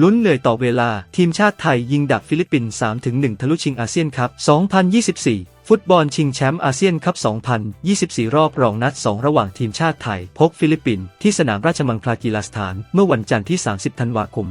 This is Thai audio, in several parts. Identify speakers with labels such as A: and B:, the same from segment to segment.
A: ลุ้นเหนื่อยต่อเวลาทีมชาติไทยยิงดักฟิลิปปินส์3-1 ทะลุชิงอาเซียนคัพ2024 ฟุตบอลชิงแชมป์อาเซียนคัพ 2024 รอบรองนัด 2 ระหว่างทีมชาติไทย พบฟิลิปปินส์ที่สนามราชมังคลากีฬาสถาน เมื่อวันจันทร์ที่ 30 ธันวาคม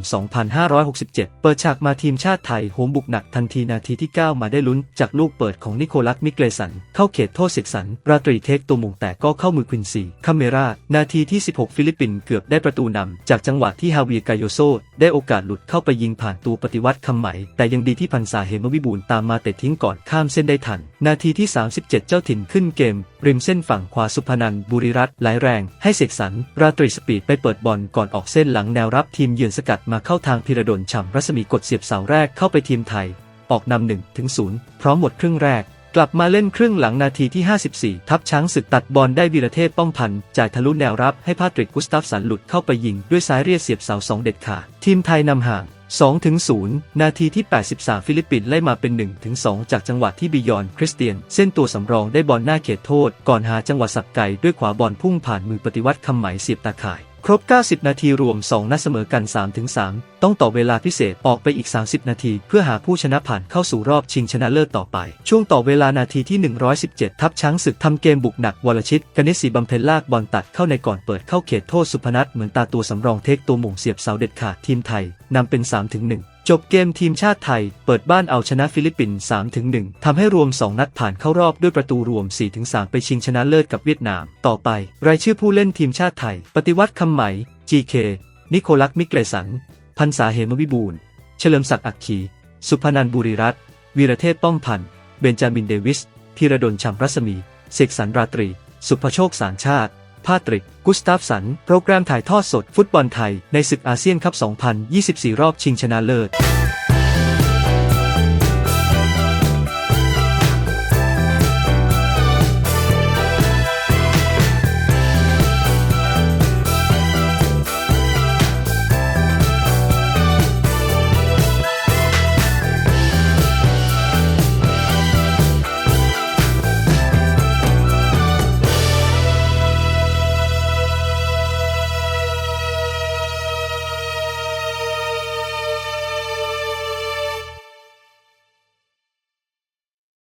A: 2567 เปิดฉากมาทีมชาติไทยโหมบุกหนักทันทีนาทีที่ 9 มาได้ลุ้น จากลูกเปิดของนิโคลัสมิเกลสัน เข้าเขตโทษเสกสรรราตรีเทคตัวหมงแต่ก็เข้ามือควินซีคาเมรานาทีที่ 16 ฟิลิปปินส์เกือบได้ประตูนำจากจังหวะที่ฮาเวียร์กายโยโซได้โอกาสหลุดเข้าไปยิงผ่านตัวปฏิวัติคำไหม แต่ยังดีที่พันษาเหมวิบูลตามมาเตะทิ้งก่อนข้ามเส้นได้ทันนาทีที่ 37 เจ้าถิ่นขึ้นเกม ริมเส้นฝั่งขวาสุพนันบุรีรัตน์ไหลแรง ให้เสกสรรราตรีสปีดไปเปิดบอลก่อนออกเส้นหลังแนวรับทีมเยือนสกัดมาเข้าทางพิรดลฉ่ำรัศมีกดเสียบเสาแรกเข้าไปทีมไทย ออกนำหนึ่งถึงศูนย์พร้อมหมดครึ่งแรก กลับมาเล่นครึ่งหลังนาทีที่ 54 ทัพช้างศึกตัดบอลได้วีรเทพป้องพันจ่ายทะลุแนวรับให้พาตริกกุสตาฟสันหลุดเข้าไปยิงด้วยซ้ายเรียดเสียบเสาสองเด็ดขาดทีมไทยนำห่าง 2-0 นาทีที่ 83 ฟิลิปปินส์ไล่มาเป็น 1-2 จากจังหวะที่บิยอนคริสเตียน เส้นตัวสำรองได้บอลหน้าเขตโทษ ก่อนหาจังหวะสับไก่ด้วยขวาบอลพุ่งผ่านมือปฏิวัติคำไหมเสียบตาข่าย ครบ 90 นาทีรวม 2 นัดเสมอกัน 3-3 ต้องต่อเวลาพิเศษออกไปอีก 30 นาที เพื่อหาผู้ชนะผ่านเข้าสู่รอบชิงชนะเลิศต่อไป ช่วงต่อเวลานาทีที่ 117 ทัพช้างศึกทำเกมบุกหนักวรชิตกนิษฐีบำเพ็ญลากบอลตัดเข้าในก่อนเปิดเข้าเขตโทษสุพนัทเหมือนตาตัวสำรองเทคตัวหม่งเสียบเสาเด็ดขาดทีมไทยนำเป็น 3-1จบเกมทีมชาติไทย เปิดบ้านเอาชนะฟิลิปปินส์3-1ทำให้รวม 2 นัดผ่านเข้ารอบด้วยประตูรวม4-3ไปชิงชนะเลิศกับเวียดนาม ต่อไป รายชื่อผู้เล่นทีมชาติไทย ปฏิวัติคำไหม GK นิโคลัสมิเกรสัน พันษาเหมวิบูลย์เฉลิมศักดิ์อักขีสุพนันบุรีรัตน์วีระเทพป้อมพันธ์เบนจามินเดวิสพีระดลฉ่ำรัศมีเสกสรรราตรี สุภโชคสารชาติพาตริก กุสตาฟสัน โปรแกรมถ่ายทอดสดฟุตบอลไทย ในศึกอาเซียนคัพ 2024 รอบชิงชนะเลิศ